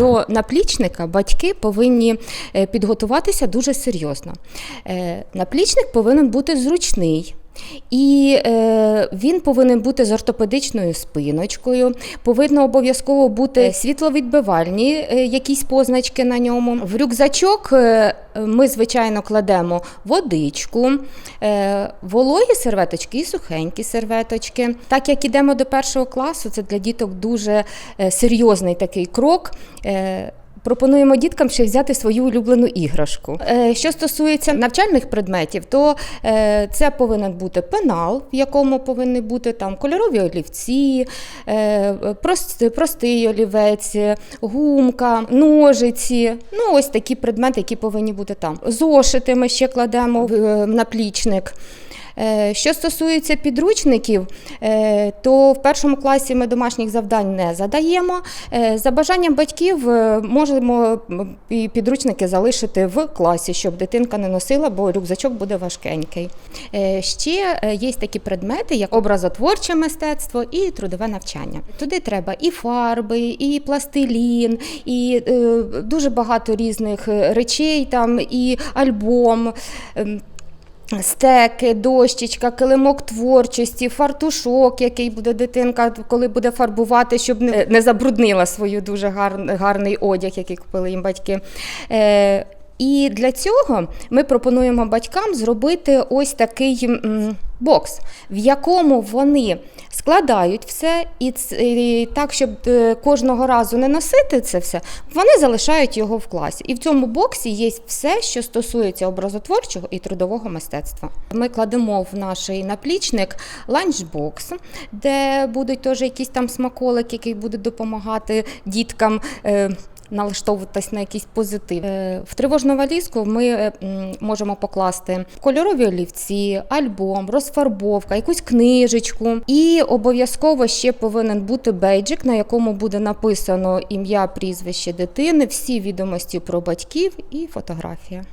До наплічника батьки повинні е, підготуватися дуже серйозно. Е, Наплічник повинен бути зручний. І е, він повинен бути з ортопедичною спиночкою, повинно обов'язково бути світловідбивальні е, якісь позначки на ньому. В рюкзачок е, ми, звичайно, кладемо водичку, е, вологі серветочки і сухенькі серветочки. Так як ідемо до першого класу, це для діток дуже е, серйозний такий крок. Е, Пропонуємо діткам ще взяти свою улюблену іграшку. Е, Що стосується навчальних предметів, то е, це повинен бути пенал, в якому повинні бути там кольорові олівці, е, простий олівець, гумка, ножиці. Ну, ось такі предмети, які повинні бути там. Зошити ми ще кладемо в наплічник. Е, Що стосується підручників, е, то в першому класі ми домашніх завдань не задаємо. Е, За бажанням батьків можемо і підручники залишити в класі, щоб дитинка не носила, бо рюкзачок буде важкенький. Ще є такі предмети, як образотворче мистецтво і трудове навчання. Туди треба і фарби, і пластилін, і дуже багато різних речей, там, і альбом. Стеки, дощечка, килимок творчості, фартушок, який буде дитинка, коли буде фарбувати, щоб не, забруднила свою дуже гар, гарний одяг, який купили їм батьки. Е, і для цього ми пропонуємо батькам зробити ось такий бокс, в якому вони складають все, і, так, щоб е, кожного разу не носити це все, вони залишають його в класі. І в цьому боксі є все, що стосується образотворчого і трудового мистецтва. Ми кладемо в наш наплічник ланчбокс, де будуть теж якісь там смаколики, які будуть допомагати діткам. Налаштовуватись на якийсь позитив. Е, В тривожну валізку ми е, можемо покласти кольорові олівці, альбом, розфарбовка, якусь книжечку. І обов'язково ще повинен бути бейджик, на якому буде написано ім'я, прізвище дитини, всі відомості про батьків і фотографія.